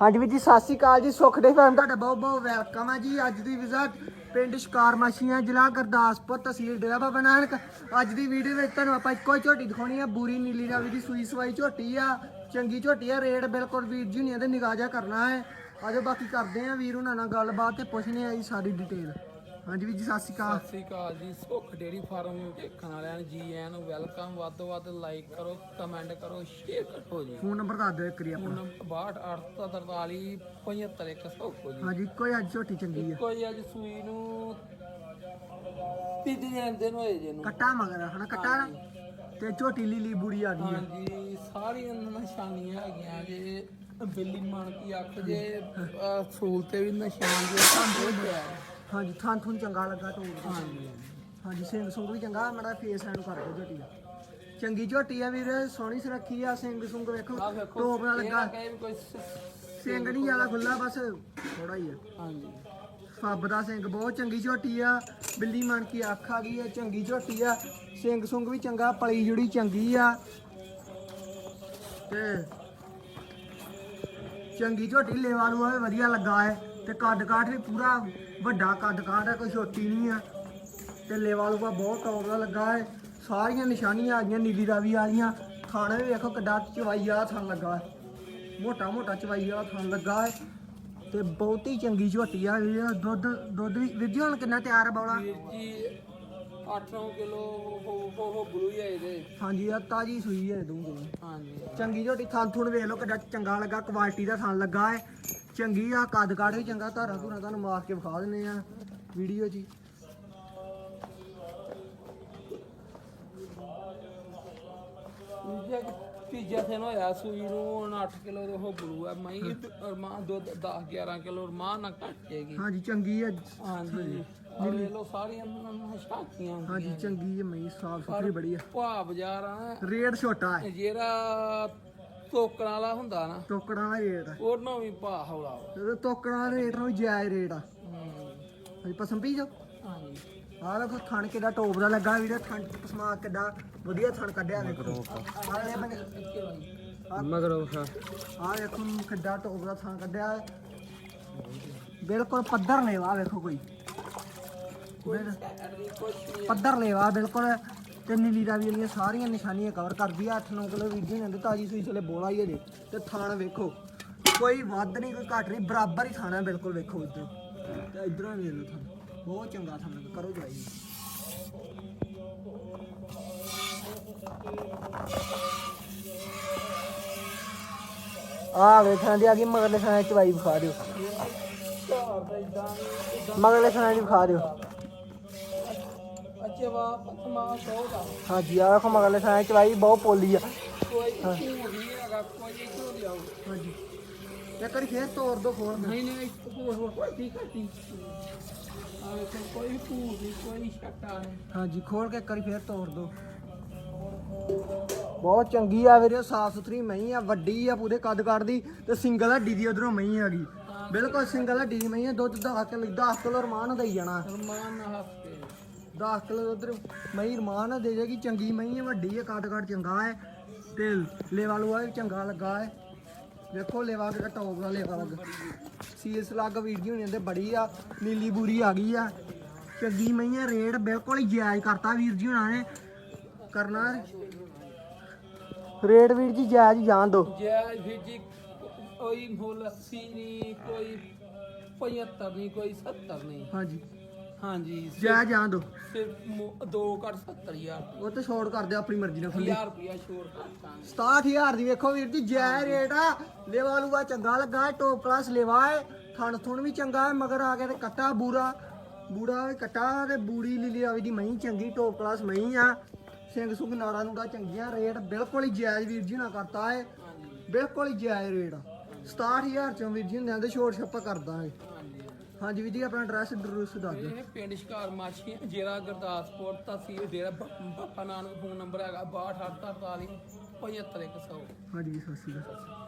ਹਾਂਜੀ ਵੀਰ ਜੀ, ਸਤਿ ਸ਼੍ਰੀ ਅਕਾਲ ਜੀ, ਸੁਖ ਦੇ ਫੈਮ ਤੁਹਾਡਾ ਬਹੁਤ ਬਹੁਤ ਵੈਲਕਮ ਹੈ ਜੀ। ਅੱਜ ਦੀ ਵਿਜ਼ਿਟ ਪਿੰਡ ਸ਼ਿਕਾਰ ਮਾਸ਼ੀਆਂ ਜ਼ਿਲ੍ਹਾ ਗੁਰਦਾਸਪੁਰ ਤਹਿਸੀਲ ਡੇਰਾ ਬਾਬਾ ਨਾਨਕ। ਅੱਜ ਦੀ ਵੀਡੀਓ ਵਿੱਚ ਤੁਹਾਨੂੰ ਆਪਾਂ ਇੱਕੋ ਹੀ ਝੋਟੀ ਦਿਖਾਉਣੀ ਆ, ਬੂਰੀ ਨੀਲੀ ਰਾਵੀ ਦੀ ਸੂਈ ਸਵਾਈ ਝੋਟੀ ਆ, ਚੰਗੀ ਝੋਟੀ ਆ, ਰੇਟ ਬਿਲਕੁਲ ਵੀਰ ਜੀ ਹੁਣੀਆਂ ਇਹਦੇ ਨਿਗਾਹ ਜਿਹਾ ਕਰਨਾ ਹੈ। ਆਜੋ ਬਾਕੀ ਕਰਦੇ ਆ ਵੀਰ ਉਹਨਾਂ ਨਾਲ ਗੱਲਬਾਤ ਤੇ ਪੁੱਛਨੇ ਆ ਜੀ ਸਾਰੀ ਡਿਟੇਲ ਹਾਂਜੀ ਵੀਰ ਜੀ ਸਤਿ ਸ਼੍ਰੀ ਅਕਾਲ। ਸਤਿ ਸ੍ਰੀ ਅਕਾਲ ਜੀ। ਸੁੱਖ ਡੇਰੀ ਫਾਰਮ ਦੇਖਣ ਵਾਲਿਆਂ ਨੂੰ ਜੀ ਐਨ ਵੈਲਕਮ। ਵੱਧ ਤੋਂ ਵੱਧ ਲਾਈਕ ਕਰੋ ਕਮੈਂਟ ਕਰੋ ਸ਼ੇਅਰ ਕਰੋ ਜੀ। ਫੋਨ ਨੰਬਰ ਦੱਸ ਦਿਓ ਇੱਕ ਵਾਰੀ ਆਪਣਾ। ਫੋਨ 6243 75100 ਜੀ ਹਾਂਜੀ ਇੱਕੋ ਹੀ ਅੱਜ ਝੋਟੀ ਚੰਗੀ ਆ। ਕੋਈ ਅੱਜ ਸੂਈ ਨੂੰ ਤੀਜੇ ਦਿਨ ਦਿਨ ਹੋਏ ਜੇ ਨੂੰ ਕੱਟਾ ਮਗਰ ਹਨਾ ਕੱਟਾ? ਨਾ? ਤੇ ਝੋਟੀ ਲੀਲੀ ਬੂਰੀ ਆ ਗਈ ਆ। ਹਾਂਜੀ ਸਾਰੀਆਂ ਨਿਸ਼ਾਨੀਆਂ ਹੈਗੀਆਂ ਜੇ ਬਿੱਲੀ ਮਣ ਕੀ ਅੱਖ ਜੇ ਅਹ ਸੂਲ ਤੇ ਵੀ ਨਿਸ਼ਾਨ ਜੇ ਬਹੁਤ ਪਿਆ ਹਾਂਜੀ ਥਾਂ ਥੁੰ ਚੰਗਾ ਲੱਗਾ ਤੋੜ ਹਾਂਜੀ। ਹਾਂਜੀ ਸਿੰਘ ਸੁੰਗ ਵੀ ਚੰਗਾ ਮੇਰਾ ਫੇਸ ਐਂਡ ਕਰ ਦਿਓ ਝੋਟੀ ਦਾ। ਚੰਗੀ ਝੋਟੀ ਆ ਵੀਰ ਸੋਹਣੀ ਸੁਰੱਖੀ ਆ ਸਿੰਘ ਸੁੰਗ ਵੇਖੋ ਟੋਪ ਨਾਲ ਲੱਗਾ। ਨਾ ਕਹੇ ਵੀ ਕੋਈ ਸ- ਸਿੰਘ ਨਹੀਂ ਜ਼ਿਆਦਾ ਖੁੱਲਾ ਬਸ ਥੋੜਾ ਹੀ ਆ। ਹਾਂਜੀ। ਫੱਬ ਦਾ ਸਿੰਘ ਬਹੁਤ ਚੰਗੀ ਝੋਟੀ ਆ। ਬਿੱਲੀ ਮਣ ਕੀ ਅੱਖ ਆ ਗਈ ਆ ਚੰਗੀ ਝੋਟੀ ਆ। ਸਿੰਘ ਸੁੰਗ ਵੀ ਚੰਗਾ ਪਲੀ ਜੁੜੀ ਚੰਗੀ ਆ। ਤੇ ਚੰਗੀ ਝੋਟੀ ਲੇਵਾ ਨੂੰ ਆਵੇ ਵਧੀਆ ਲੱਗਾ ਹੈ। ਤੇ ਕੱਦ ਕਾਠ ਵੀ ਪੂਰਾ ਵੱਡਾ ਕੱਦ ਕਾਠ ਹੈ ਕੋਈ ਛੋਟੀ ਨਹੀਂ ਆ। ਤੇ ਲੇਵਾ ਲੂਆ ਬਹੁਤ ਟੌਪ ਦਾ ਲੱਗਾ ਹੈ। ਸਾਰੀਆਂ ਨਿਸ਼ਾਨੀਆਂ ਆ ਗਈਆਂ ਨੀਲੀ ਰਾਵੀ ਵਾਲੀਆਂ ਖਾਣੇ ਵੀ ਵੇਖੋ ਕਿੱਡਾ ਚਵਾਈ ਵਾਲਾ ਥਣ ਲੱਗਾ ਹੈ। ਮੋਟਾ ਮੋਟਾ ਚਵਾਈ ਵਾਲਾ ਥਣ ਲੱਗਾ ਹੈ। ਤੇ ਬਹੁਤ ਹੀ ਚੰਗੀ ਝੋਟੀ ਆ ਇਹ ਦੁੱਧ ਦੁੱਧ ਵੀ ਵੀਰ ਜੀ ਹੁਣ ਕਿੰਨਾ ਤਿਆਰ ਹੈ ਬੌਲਾ? ਜੀ 8-9 ਕਿਲੋ ਹੋ ਹੋ ਹੋ ਬਲੂ ਹੀ ਆਏ ਦੇ ਹਾਂਜੀ ਆ ਤਾਜੀ ਸੂਈ ਹੈ ਦੂੰਗੇ। ਹਾਂਜੀ। ਚੰਗੀ ਝੋਟੀ ਥਣ ਥੁਣ ਵੇਖ ਲਓ ਕਿੱਡਾ ਚੰਗਾ ਲੱਗਾ ਕੁਆਲਿਟੀ ਦਾ ਥਣ ਲੱਗਾ ਹੈ। ਚੰਗੀ ਆ ਕੱਦ ਕਾਠ ਵੀ ਚੰਗਾ ਧਾਰਾ ਧੂਰਾ ਤੁਹਾਨੂੰ ਮਾਰ ਕੇ ਵਿਖਾ ਦਿੰਦੇ ਆ ਵੀਡੀਓ 'ਚ ਹੀ। ਜੇ ਤੀਜਾ ਦਿਨ ਹੋਇਆ ਸੂਈ ਨੂੰ ਹੁਣ 8 ਕਿਲੋ ਦੇ ਉਹ ਬਲੂ ਆ ਮਈ ਰਮਾਂ ਦੁੱਧ 10 11 ਕਿਲੋ ਰਮਾਂ ਨਾ ਘਟ ਹਾਂਜੀ ਚੰਗੀ ਹੈ ਹਾਂਜੀ। ਆ ਵੇਖ ਲਓ ਸਾਰੀਆਂ ਸ਼ਾਕੀਆਂ ਹਾਂਜੀ ਚੰਗੀ ਹੈ ਮਈ ਸਾਫ਼ ਸੁਥਰੀ ਬੜੀ ਆ। ਭਾ ਬਾਜ਼ਾਰ ਆ ਰੇਟ ਛੋਟਾ ਹੈ। ਜਿਹੜਾ ਤੋਕਣ ਵਾਲਾ ਹੁੰਦਾ ਨਾ। ਟੋਕੜਾਂ ਦਾ ਰੇਟ ਆ। ਉਹਨਾਂ ਵੀ ਭਾ ਹੌਲਾ। ਵਾ। ਤੇ ਟੋਕੜਾਂ ਦਾ ਰੇਟ ਨੂੰ ਜਾਇਜ਼ ਰੇਟ ਆ। ਹਾਂਜੀ ਪਸੰਦ ਪੀ ਜਾਓ। ਹਾਂਜੀ। ਆਹ ਵੇਖੋ ਥਣ ਕਿੱਡਾ ਟੋਪ ਦਾ ਲੱਗਾ ਵੀਰੇ ਥਣ ਪਸਮਾ ਕਿੱਡਾ ਵਧੀਆ ਥਣ ਕੱਢਿਆ ਵੇਖੋ ਆਹ ਲੈ ਬੰਦੇ ਮਗਰੋਂ ਆਹ ਵੇਖੋ ਕਿੱਡਾ ਟੋਪ ਦਾ ਥਣ ਕੱਢਿਆ। ਹੈ। ਬਿਲਕੁਲ ਪੱਧਰ ਲੈਵਾ ਵੇਖੋ ਕੋਈ। ਬਿਲ- ਪੱਧਰ ਲੈਵਾ ਬਿਲਕੁਲ ਤੇ ਨੀਲੀ ਰਾਵੀ ਵਾਲੀਆਂ ਸਾਰੀਆਂ ਨਿਸ਼ਾਨੀਆਂ ਕਵਰ ਕਰਦੀ ਆ 8-9 ਕਿਲੋ ਵੀਜੀ ਨੇ ਤਾਜੀ ਸੂਈ ਥਲੇ ਬੋਲਾ ਹੀ ਜੇ। ਤੇ ਥਾਣ ਵੇਖੋ, ਕੋਈ ਵੱਧ ਨਹੀਂ, ਕੋਈ ਘੱਟ ਨਹੀਂ, ਬਰਾਬਰ ਹੀ ਥਾਣਾ ਬਿਲਕੁਲ ਵੇਖੋ ਇੱਧਰ। ਤੇ ਇਧਰੋਂ ਵੇਖ ਲਓ ਥਾਣ, ਬਹੁਤ ਚੰਗਾ ਥਾਣ ਲੱਗਾ ਕਰੋ ਜਾਈ। ਆ ਵੇਖਾਂ ਦੀ ਆ ਗਈ, ਮਗਰਲੇ ਖਾਣੇ ਚਵਾਈ ਵਿਖਾ ਦਿਓ। ਮਗਰਲੇ ਖਾਣੇ ਦੀ ਵਿਖਾ ਦਿਓ। ਸੌਦਾ ਹਾਂਜੀ ਆ ਵੇਖੋ ਮਗਰਲੇ ਖਾਣੇ ਚਵਾਈ ਬਹੁਤ ਪੋਲੀ ਆ। ਕੋਈ ਹੈਗਾ ਕੋਈ ਹਾਂਜੀ। ਇੱਕ ਵਾਰੀ ਫੇਰ ਤੋੜ ਦੋ ਖੋਲ ਕੇ। ਨਹੀਂ ਨਹੀਂ ਹੋਰ ਹੋਰ ਕੋਈ ਠੀਕ ਹੈ ਠੀਕ ਆ। ਵੇਖੋ ਕੋਈ ਭੂਤ ਨਹੀਂ ਕੋਈ ਛੱਟਾ ਨਹੀਂ। ਹਾਂਜੀ ਖੋਲ ਕੇ ਇੱਕ ਵਾਰੀ ਫੇਰ ਤੋੜ ਦੋ। ਬਹੁਤ ਚੰਗੀ ਆ ਵੀਰੇ ਸਾਫ਼ ਸੁਥਰੀ ਮਹੀਂ ਆ ਵੱਡੀ ਆ ਪੂਰੇ ਕੱਦ ਕੱਢਦੀ ਤੇ ਸਿੰਗਲ ਹੱਡੀ ਦੀ ਉਧਰੋਂ ਮਹੀਂ ਆ ਗਈ। ਬਿਲਕੁਲ ਸਿੰਗਲ ਹੱਡੀ ਦੀ ਮਹੀਂ ਆ ਦੁੱਧ 10 ਕਿਲੋ 10 ਕਿਲੋ ਰਮਾਨ ਦੇਈ ਜਾਣਾ। ਰਮਾਨ ਨਾ ਹੱਸਦੇ 10 ਕਿਲੋ ਉਧਰ ਮਹੀਂ ਰਮਾਨ ਦੇ ਜਾਏਗੀ ਚੰਗੀ ਮਹੀਂ ਆ ਵੱਡੀ ਆ ਕੱਦ ਕੱਦ ਚੰਗਾ ਹੈ ਤੇ ਲੇਵਾ ਲੂਆ ਵੀ ਚੰਗਾ ਲੱਗਾ ਹੈ ਵੇਖੋ ਲੇਵਾ ਕਿਹੜਾ ਟੌਪ ਦਾ ਲੇਵਾ ਲੱਗ। ਸੀਲਸ ਲੱਗ ਵੀਰ ਜੀ ਹੋਣੀ ਤੇ ਬੜੀ ਆ ਨੀਲੀ ਬੂਰੀ ਆ ਗਈ ਆ। ਚੰਗੀ ਮਹੀਂ ਆ ਰੇਟ ਬਿਲਕੁਲ ਹੀ ਜਾਇਜ਼ ਕਰਤਾ ਵੀਰ ਜੀ ਹੋਣਾ ਨੇ। ਕਰਨਾ ਰੇਟ ਵੀਰ ਜੀ ਜਾਇਜ਼ ਹੀ ਜਾਣ ਦੋ। ਜੈ ਵੀਰ ਜੀ ਕੋਈ ਮੁੱਲ 80 ਨਹੀਂ ਕੋਈ 75 ਨਹੀਂ ਕੋਈ 70 ਨਹੀਂ। ਹਾਂਜੀ। ਹਾਂਜੀ। ਜਾਇਜ਼ ਜਾਣ ਦੋ। ਸਿਰਫ ਮੁ- ਦੋ ਘੱਟ 70000 ਉਹ ਤੇ ਛੋੜ ਕਰ ਦਿਓ ਆਪਣੀ ਮਰਜ਼ੀ ਨਾਲ ਖੁੱਲੀ 1000 ਰੁਪਿਆ ਛੋੜ ਕਰਤਾ 67000 ਦੀ ਵੇਖੋ ਵੀਰ ਜੀ ਜੈ ਰੇਟ ਆ। ਲੇਵਾ ਲੂਆ ਚੰਗਾ ਲੱਗਾ ਹੈ ਟੋਪ ਕਲਾਸ ਲੇਵਾ ਹੈ। ਥਣ ਥੁਣ ਵੀ ਚੰਗਾ ਹੈ ਮਗਰ ਆ ਕੇ ਤੇ ਕੱਟਾ ਬੂਰਾ। ਬੂੜਾ ਵੀ ਕੱਟਾ ਤੇ ਬੂੜੀ ਲੀਲੀ ਆਵੀ ਦੀ ਮਹੀਂ ਚੰਗੀ ਟੋਪ ਕਲਾਸ ਮਹੀਂ ਆ। ਸਿੰਘ ਸੁਖ ਨਾੜਾ ਨੂੜਾ ਚੰਗੀਆਂ ਰੇਟ ਬਿਲਕੁਲ ਹੀ ਜਾਇਜ਼ ਵੀਰ ਜੀ ਨਾ ਕਰਤਾ ਹੈ। ਬਿਲਕੁਲ ਹੀ ਜਾਇਜ਼ ਰੇਟ ਆ। 67000 ਚੋਂ ਵੀਰ ਜੀ ਹੁੰਦਿਆਂ ਦੇ ਛੋਟ ਛੱਪਾ ਕਰ ਦਾਂਗੇ ਹਾਂਜੀ ਹਾਂਜੀ ਵੀਰ ਜੀ ਆਪਣਾ ਐਡਰੈਸ ਡਰੂਸ ਦੱਸ ਦਿਓ। ਇਹ ਪਿੰਡ ਸ਼ਿਕਾਰ ਮਾਛੀ ਜ਼ਿਲ੍ਹਾ ਗੁਰਦਾਸਪੁਰ ਤਹਿਸੀਲ ਡੇਰਾ ਬ- ਬੱਪਾ ਨਾਨਕ ਫੋਨ ਨੰਬਰ ਹੈਗਾ 6243 75100 ਹਾਂਜੀ ਜੀ, ਸਤਿ ਸ਼੍ਰੀ ਅਕਾਲ।